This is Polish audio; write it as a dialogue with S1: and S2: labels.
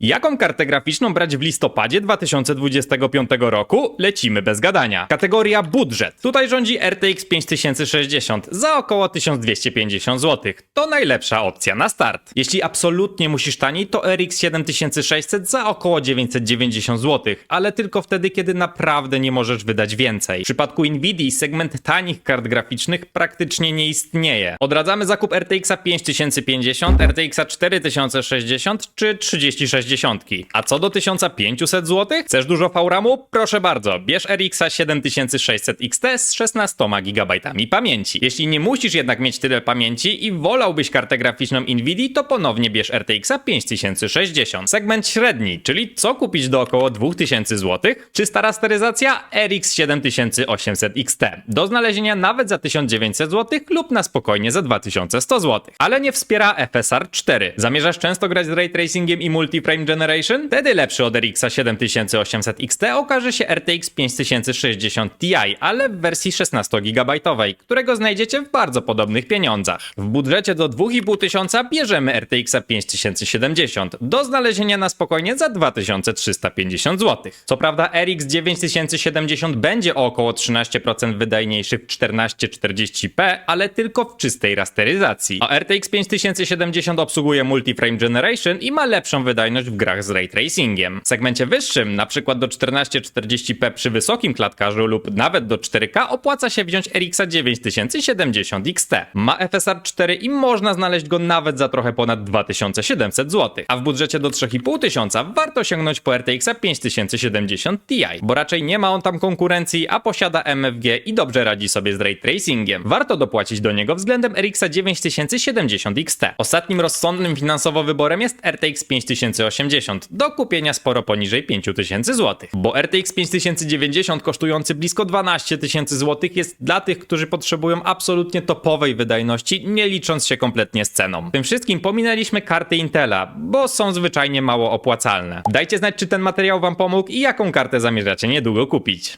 S1: Jaką kartę graficzną brać w listopadzie 2025 roku? Lecimy bez gadania. Kategoria budżet. Tutaj rządzi RTX 5060 za około 1250 zł. To najlepsza opcja na start. Jeśli absolutnie musisz taniej, to RX 7600 za około 990 zł, ale tylko wtedy, kiedy naprawdę nie możesz wydać więcej. W przypadku Nvidia segment tanich kart graficznych praktycznie nie istnieje. Odradzamy zakup RTX 5050, RTX 4060 czy 3060. A co do 1500 zł? Chcesz dużo VRAMu? Proszę bardzo, bierz RX 7600 XT z 16 GB pamięci. Jeśli nie musisz jednak mieć tyle pamięci i wolałbyś kartę graficzną Nvidia, to ponownie bierz RTX 5060. Segment średni, czyli co kupić do około 2000 zł? Czysta rasteryzacja RX 7800 XT. Do znalezienia nawet za 1900 zł lub na spokojnie za 2100 zł. Ale nie wspiera FSR 4. Zamierzasz często grać z ray tracingiem i multi-frame generation? Wtedy lepszy od RX 7800 XT okaże się RTX 5060 Ti, ale w wersji 16 GB, którego znajdziecie w bardzo podobnych pieniądzach. W budżecie do 2500 bierzemy RTX 5070. Do znalezienia na spokojnie za 2350 zł. Co prawda RX 9070 będzie o około 13% wydajniejszy w 1440p, ale tylko w czystej rasteryzacji. A RTX 5070 obsługuje Multi-Frame Generation i ma lepszą wydajność w grach z ray tracingiem. W segmencie wyższym, na przykład do 1440p przy wysokim klatkarzu lub nawet do 4K opłaca się wziąć RX 9070 XT. Ma FSR 4 i można znaleźć go nawet za trochę ponad 2700 zł. A w budżecie do 3500 warto sięgnąć po RTX 5070 Ti, bo raczej nie ma on tam konkurencji, a posiada MFG i dobrze radzi sobie z ray tracingiem. Warto dopłacić do niego względem RX 9070 XT. Ostatnim rozsądnym finansowo wyborem jest RTX 5080, do kupienia sporo poniżej 5000 zł. Bo RTX 5090 kosztujący blisko 12 tysięcy zł jest dla tych, którzy potrzebują absolutnie topowej wydajności, nie licząc się kompletnie z ceną. Tym wszystkim pominęliśmy karty Intela, bo są zwyczajnie mało opłacalne. Dajcie znać, czy ten materiał wam pomógł i jaką kartę zamierzacie niedługo kupić.